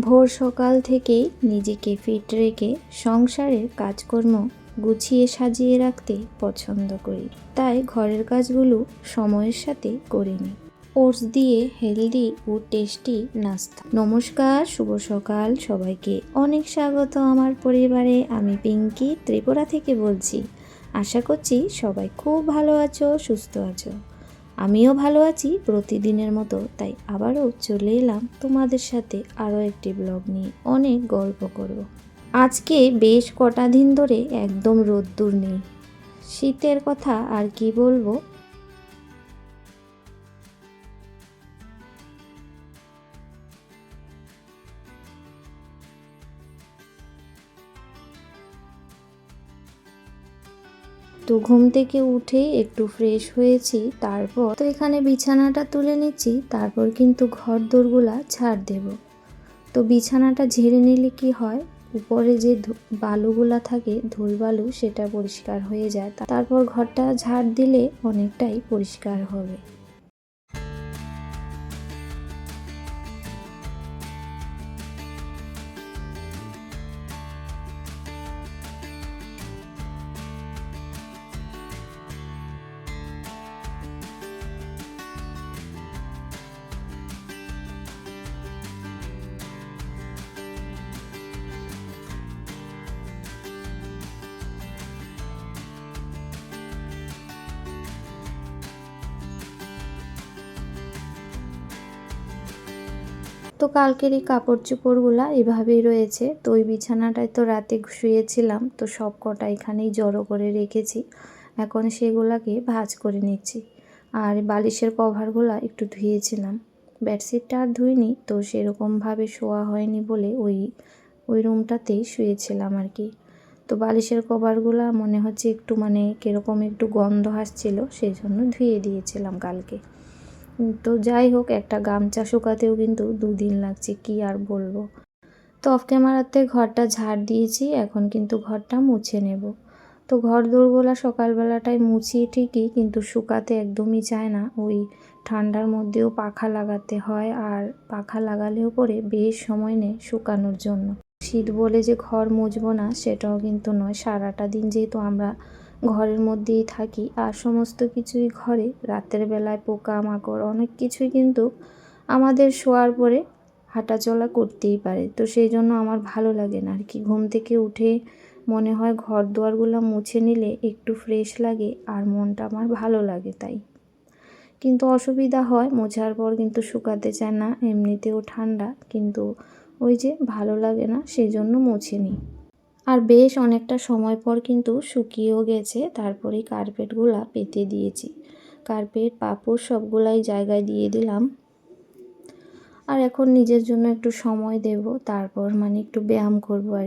ভোর সকাল থেকেই নিজেকে ফিট রেখে সংসারের কাজকর্ম গুছিয়ে সাজিয়ে রাখতে পছন্দ করি। তাই ঘরের কাজগুলো সময়ের সাথে করে নিই। ওটস দিয়ে হেলদি ও টেস্টি নাস্তা। নমস্কার, শুভ সকাল সবাইকে। অনেক স্বাগত আমার পরিবারে। আমি পিঙ্কি, ত্রিপুরা থেকে বলছি। আশা করছি সবাই খুব ভালো আছো, সুস্থ আছো। আমিও ভালো আছি প্রতিদিনের মতো, তাই আবারও চলে এলাম তোমাদের সাথে আরও একটি ব্লগ নিয়ে। অনেক গল্প করব। আজকে বেশ কটা দিন ধরে একদম রোদ্দুর নেই। শীতের কথা আর কি বলব? তো ঘুম থেকে উঠেই একটু ফ্রেশ হয়েছি, তারপর তো এখানে বিছানাটা তুলে নিচ্ছি, তারপর কিন্তু ঘর দোরগুলা ছাড় দেব। তো বিছানাটা ঝেড়ে নিলে কি হয়? উপরে যে বালুগুলা থাকে, ধুল বালু, সেটা পরিষ্কার হয়ে যায়। তারপর ঘরটা ঝাড় দিলে অনেকটাই পরিষ্কার হবে। তো কালকের এই কাপড় চোপড়গুলা এভাবেই রয়েছে। তো ওই বিছানাটায় তো রাতে শুয়েছিলাম, তো সব কটা এখানেই জড়ো করে রেখেছি। এখন সেগুলাকে ভাজ করে নিচ্ছি। আর বালিশের কভারগুলো একটু ধুয়েছিলাম। বেডশিটটা আর ধুইনি, তো সেরকমভাবে শোয়া হয়নি বলে ওই ওই রুমটাতেই শুয়েছিলাম আর কি। তো বালিশের কভারগুলো মনে হচ্ছে একটু মানে কীরকম একটু গন্ধ আসছিল, সেই জন্য ধুয়ে দিয়েছিলাম কালকে। যাই হোক, একটা গামছা শুকাতেও কিন্তু দুদিন লাগছে, কি আর বলব। তো অফ ক্যামেরাতে ঘরটা ঝাড় দিয়েছি, এখন কিন্তু ঘরটা মুছে নেব। তো ঘর দোরগোলা সকালবেলাটায় মুছি ঠিকই, কিন্তু শুকাতে একদমই চায় না। ওই ঠান্ডার মধ্যেও পাখা লাগাতে হয়, আর পাখা লাগালেও পরে বেশ সময় নেয় শুকানোর জন্য। শীত বলে যে ঘর মুছবো না, সেটাও কিন্তু নয়। সারাটা দিন যেহেতু আমরা ঘরের মধ্যেই থাকি আর সমস্ত কিছুই ঘরে। রাতের বেলায় পোকা মাকড় অনেক কিছুই কিন্তু আমাদের শোয়ার পরে হাঁটাচলা করতেই পারে। তো সেই জন্য আমার ভালো লাগে না আর কি। ঘুম থেকে উঠে মনে হয় ঘর দুয়ারগুলো মুছে নিলে একটু ফ্রেশ লাগে আর মনটা আমার ভালো লাগে তাই। কিন্তু অসুবিধা হয়, মোছার পর কিন্তু শুকাতে চায় না, এমনিতেও ঠান্ডা। কিন্তু ওই যে ভালো লাগে না, সেই জন্য মুছে নিই আর বেশ অনেকটা সময় পর কিন্তু শুকিয়েও গেছে, তারপরেই কার্পেটগুলা পেতে দিয়েছি। কার্পেট, পাপড় সবগুলাই জায়গায় দিয়ে দিলাম। আর এখন নিজের জন্য একটু সময় দেব, তারপর মানে একটু ব্যায়াম করব আর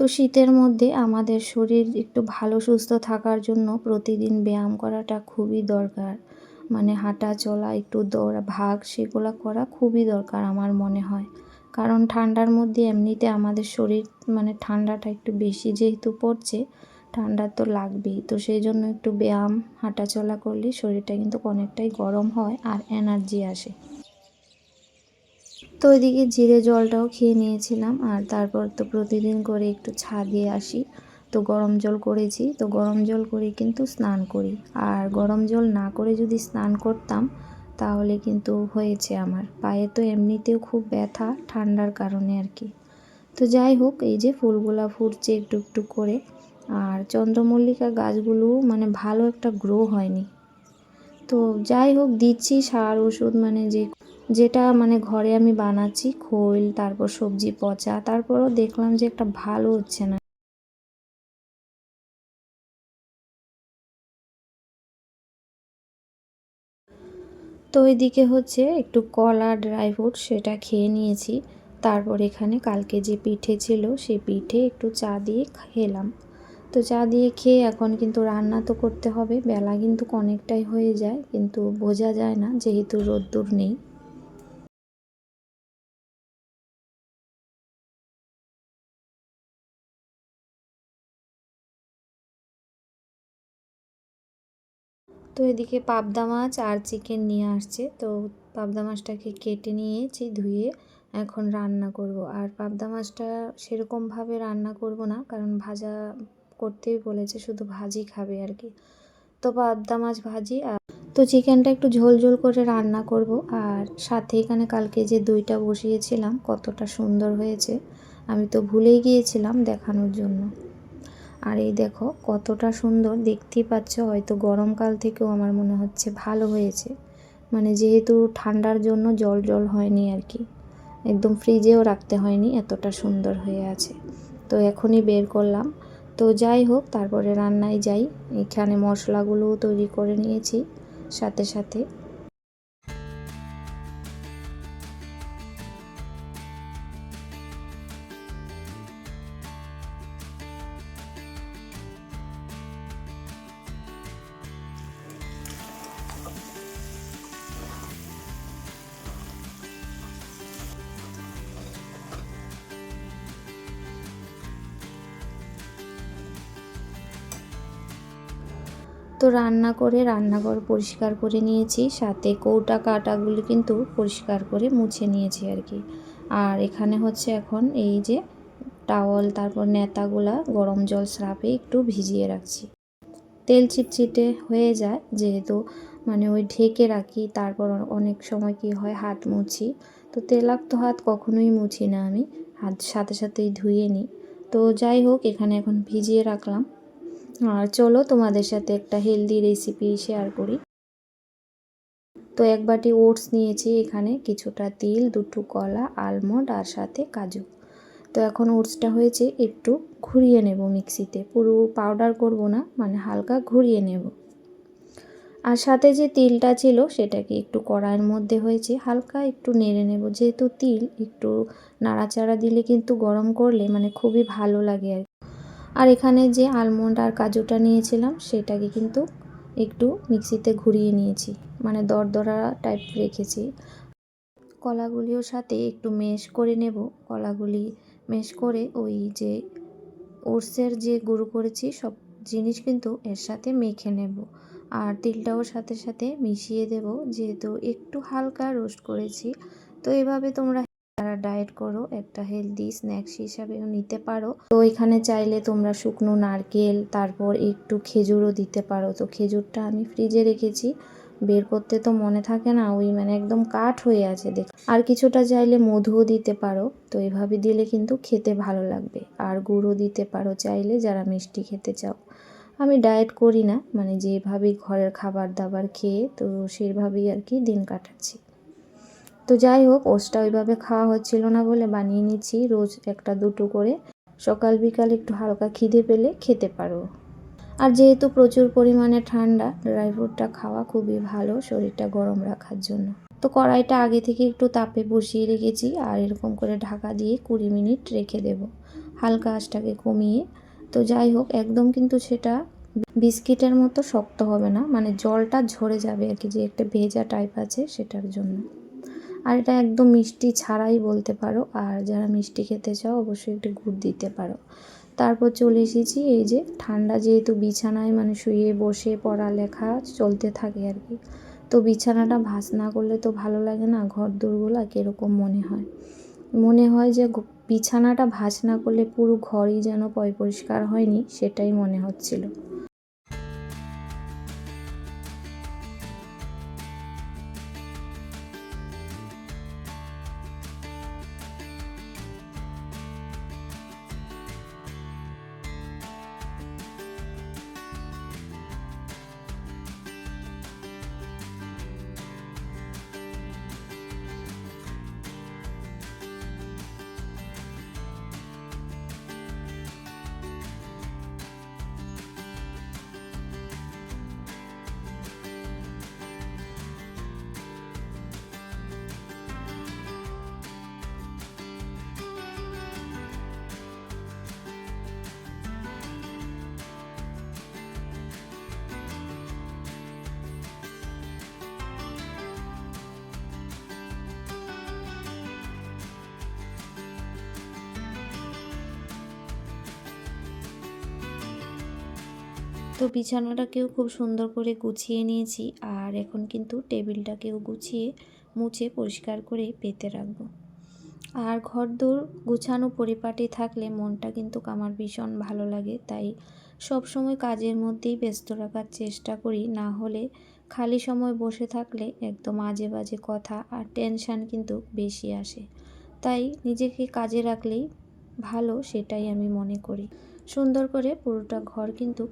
তো শীতের মধ্যে আমাদের শরীর একটু ভালো, সুস্থ থাকার জন্য প্রতিদিন ব্যায়াম করাটা খুবই দরকার। মানে হাঁটা চলা, একটু দৌড়া, ভাগ সেগুলো করা খুবই দরকার আমার মনে হয়। কারণ ঠান্ডার মধ্যে এমনিতে আমাদের শরীর মানে ঠান্ডাটা একটু বেশি যেহেতু পড়ছে, ঠান্ডা তো লাগবেই। তো সেই জন্য একটু ব্যায়াম, হাঁটা চলা করলে শরীরটা কিন্তু অনেকটাই গরম হয় আর এনার্জি আসে। তো ওইদিকে জিরে জলটাও খেয়ে নিয়েছিলাম আর তারপর তো প্রতিদিন করে একটু ছাদে আসি। তো গরম জল করেছি। তো গরম জল করে কিন্তু স্নান করি। আর গরম জল না করে যদি স্নান করতাম, তাহলে কিন্তু হয়েছে আমার। পায়ে তো এমনিতেও খুব ব্যথা, ঠান্ডার কারণে আর কি। তো যাই হোক, এই যে ফুলগুলা ফুটছে একটু একটু করে। আর চন্দ্রমল্লিকা গাছগুলো মানে ভালো একটা গ্রো হয়নি। তো যাই হোক, দিচ্ছি সার, ওষুধ মানে যে, যেটা মানে ঘরে আমি বানাচ্ছি, খোল, তারপর সবজি, পচা, তারপরও দেখলাম যে একটা ভালো হচ্ছে না। তো ওইদিকে হচ্ছে একটু কলা, ড্রাই ফ্রুট সেটা খেয়ে নিয়েছি। তারপর এখানে কালকে যে পিঠে ছিল সেই পিঠে একটু চা দিয়ে খেলাম। তো চা দিয়ে খেয়ে এখন কিন্তু রান্না তো করতে হবে। বেলা কিন্তু অনেকটাই হয়ে যায়, কিন্তু বোঝা যায় না যেহেতু রোদ্দুর নেই। তো এদিকে পাবদা মাছ আর চিকেন নিয়ে আসছে। তো পাবদা মাছটাকে কেটে নিয়েছি, ধুয়ে এখন রান্না করব। আর পাবদা মাছটা সেরকমভাবে রান্না করব না, কারণ ভাজা করতেই বলেছে, শুধু ভাজি খাবে আর কি। তো পাবদা মাছ ভাজি, আর তো চিকেনটা একটু ঝোল ঝোল করে রান্না করব। আর সাথে এখানে কালকে যে দইটা বসিয়েছিলাম, কতটা সুন্দর হয়েছে, আমি তো ভুলেই গিয়েছিলাম দেখানোর জন্য। আর এই দেখো, কতটা সুন্দর, দেখতেই পাচ্ছ, হয়তো গরমকাল থেকেও আমার মনে হচ্ছে ভালো হয়েছে। মানে যেহেতু ঠান্ডার জন্য জল জল হয়নি আর কি, একদম ফ্রিজেও রাখতে হয়নি, এতটা সুন্দর হয়ে আছে। তো এখনই বের করলাম। তো যাই হোক তারপরে রান্নায় যাই। এখানে মশলাগুলোও তৈরি করে নিয়েছি সাথে সাথে। তো রান্না করে রান্নাঘর পরিষ্কার করে নিয়েছি, সাথে কৌটা কাটাগুলি কিন্তু পরিষ্কার করে মুছে নিয়েছি আর কি। আর এখানে হচ্ছে এখন এই যে টাওয়াল, তারপর নেতাগুলা গরম জল স্রাপে একটু ভিজিয়ে রাখছি। তেল চিটচিটে হয়ে যায় যেহেতু মানে ওই ঢেকে রাখি, তারপর অনেক সময় কি হয় হাত মুছি। তো তেলাক্ত হাত কখনোই মুছি না আমি, হাত সাথে সাথেই ধুয়ে নিই। তো যাই হোক, এখানে এখন ভিজিয়ে রাখলাম। আর চলো তোমাদের সাথে একটা হেলদি রেসিপি শেয়ার করি। তো এক বাটি ওটস নিয়েছি এখানে, কিছুটা তিল, দুটো কলা আলমন্ড আর সাথে কাজু। তো এখন ওটসটা হয়েছে একটু ঘুরিয়ে নেব মিক্সিতে পুরো পাউডার করব না মানে হালকা ঘুরিয়ে নেব। আর সাথে যে তিলটা ছিল সেটাকে একটু কড়াইয়ের মধ্যে হয়েছে, হালকা একটু নেড়ে নেব। যেহেতু তিল একটু নাড়াচাড়া দিলে কিন্তু গরম করলে মানে খুবই ভালো লাগে আর আর এখানে যে আলমন্ড আর কাজুটা নিয়েছিলাম, সেটাকে কিন্তু একটু মিক্সিতে ঘুরিয়ে নিয়েছি। মানে দরদরা টাইপ রেখেছি। কলাগুলিও সাথে একটু মেশ করে নেব। কলাগুলি মেশ করে ওই যে ওটসের যে গুঁড়ো করেছি, সব জিনিস কিন্তু এর সাথে মেখে নেব। আর তিলটাও সাথে সাথে মিশিয়ে দেব। যেহেতু একটু হালকা রোস্ট করেছি, তো এভাবে তোমরা ডায়েট করো, একটা হেলদি স্ন্যাক্স হিসাবেও নিতে পারো। তো এখানে চাইলে তোমরা শুকনো নারকেল, তারপর একটু খেজুরও দিতে পারো। তো খেজুরটা আমি ফ্রিজে রেখেছি। বের করতে তো মনে থাকে না, ওই মানে একদম কাঠ হয়ে আছে দেখ। আর কিছুটা চাইলে মধুও দিতে পারো। তো এভাবে দিলে কিন্তু খেতে ভালো লাগবে। আর গুঁড়ো দিতে পারো চাইলে যারা মিষ্টি খেতে চাও। আমি ডায়েট করি না মানে যেভাবেই ঘরের খাবার দাবার খেয়ে, তো সেভাবেই আর কি দিন কাটাচ্ছি। তো যাই হোক, ওসটা ওইভাবে খাওয়া হচ্ছিল না বলে বানিয়ে নিচ্ছি। রোজ একটা দুটো করে। সকাল বিকাল একটু হালকা খিদে পেলে খেতে পারো। আর যেহেতু প্রচুর পরিমাণে ঠান্ডা, ড্রাই ফ্রুটটা খাওয়া খুবই ভালো, শরীরটা গরম রাখার জন্য। তো কড়াইটা আগে থেকে একটু তাপে বসিয়ে রেখেছি আর এরকম করে ঢাকা দিয়ে কুড়ি মিনিট রেখে দেব। হালকা আঁচটাকে কমিয়ে। তো যাই হোক, একদম কিন্তু সেটা বিস্কিটের মতো শক্ত হবে না। মানে জলটা ঝরে যাবে আর কি, যে একটা ভেজা টাইপ আছে সেটার জন্য। আর এটা একদম মিষ্টি ছাড়াই বলতে পারো। আর যারা মিষ্টি খেতে চাও, অবশ্যই একটু গুড় দিতে পারো। তারপর চলে এসেছি এই যে, ঠান্ডা যেহেতু বিছানায় মানে শুয়ে বসে পড়ালেখা চলতে থাকে আর কি। তো বিছানাটা ভাস না করলে তো ভালো লাগে না, ঘর দূরগুলা কীরকম মনে হয়। মনে হয় যে বিছানাটা ভাস না করলে পুরো ঘরই যেন পয় পরিষ্কার হয়নি, সেটাই মনে হচ্ছিল। তো বিছানাটাকেও খুব সুন্দর করে গুছিয়ে নিয়েছি আর এখন কিন্তু টেবিলটাকেও গুছিয়ে মুছে পরিষ্কার করে পেতে রাখব। আর ঘর ঘরদোর গুছানো পরিপাটি থাকলে মনটা কিন্তু আমার ভীষণ ভালো লাগে, তাই সব সময় কাজের মধ্যেই ব্যস্ত রাখার চেষ্টা করি। না হলে খালি সময় বসে থাকলে একদম আজে বাজে কথা আর টেনশান কিন্তু বেশি আসে। তাই নিজেকে কাজে রাখলেই ভালো সেটাই আমি মনে করি। সুন্দর করে পুরোটা ঘর কিন্তু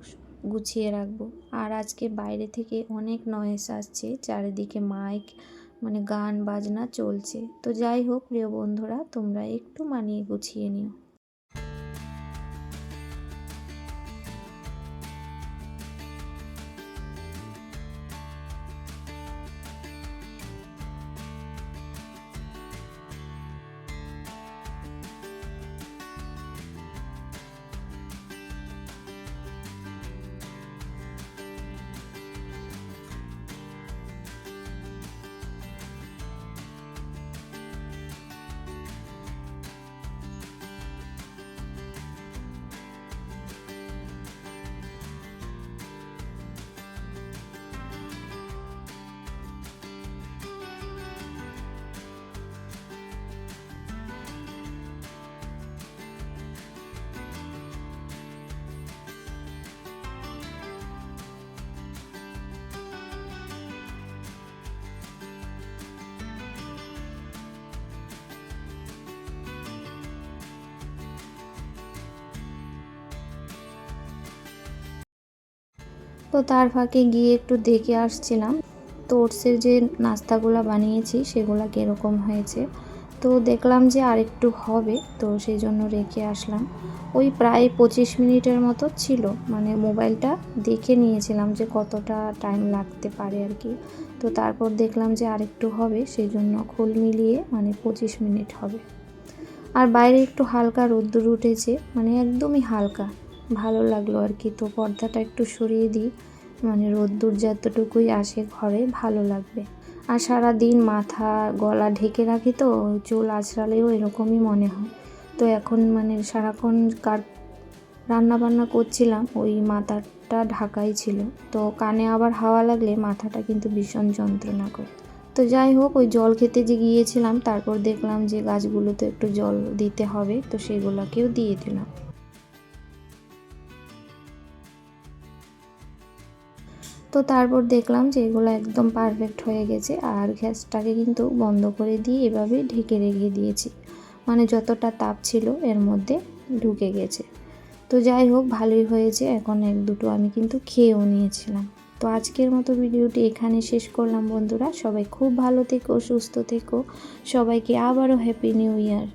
গুছিয়ে রাখব। আর আজকে বাইরে থেকে অনেক নয়েস আসছে, চারিদিকে মাইক মানে গান বাজনা চলছে। তো যাই হোক প্রিয় বন্ধুরা, তোমরা একটু মানিয়ে গুছিয়ে নিও। তো তার ফাঁকে গিয়ে একটু দেখে আসছিলাম। তো ওটসের যে নাস্তাগুলো বানিয়েছি, সেগুলো কীরকম হয়েছে। তো দেখলাম যে আরেকটু হবে, তো সেই জন্য রেখে আসলাম। ওই প্রায় পঁচিশ মিনিটের মতো ছিল মানে মোবাইলটা দেখে নিয়েছিলাম যে কতটা টাইম লাগতে পারে আর কি। তো তারপর দেখলাম যে আরেকটু হবে সেই জন্য খোল মিলিয়ে মানে পঁচিশ মিনিট হবে। আর বাইরে একটু হালকা রোদ্দুর উঠেছে মানে একদমই হালকা। ভালো লাগল আর কি, তো পর্দাটা একটু সরিয়ে দিই। মানে রোদ্দুর যতটুকুই আসে ঘরে, ভালো লাগবে। আর সারা দিন মাথা, গলা ঢেকে রাখি তো, চুল আছড়ালেও এরকমই মনে হয়। তো এখন মানে সারাক্ষণ কার রান্না বান্না করছিলাম, ওই মাথাটা ঢাকাই ছিল। তো কানে আবার হাওয়া লাগলে মাথাটা কিন্তু ভীষণ যন্ত্রণা করে। তো যাই হোক, ওই জল খেতে যে গিয়েছিলাম, তারপর দেখলাম যে গাছগুলোতে একটু জল দিতে হবে, তো সেগুলোকেও দিয়ে দিলাম। তো তারপর দেখলাম যে এগুলো একদম পারফেক্ট হয়ে গেছে আর গ্যাসটাকে কিন্তু বন্ধ করে দিয়ে এভাবে ঢেকে রেখে দিয়েছি। মানে যতটা তাপ ছিল এর মধ্যে ঢুকে গেছে। তো যাই হোক, ভালোই হয়েছে। এখন এক দুটো আমি কিন্তু খেয়েও নিয়েছিলাম। তো আজকের মতো ভিডিওটি এখানে শেষ করলাম বন্ধুরা। সবাই খুব ভালো থেকো, সুস্থ থেকো। সবাইকে আবারও হ্যাপি নিউ ইয়ার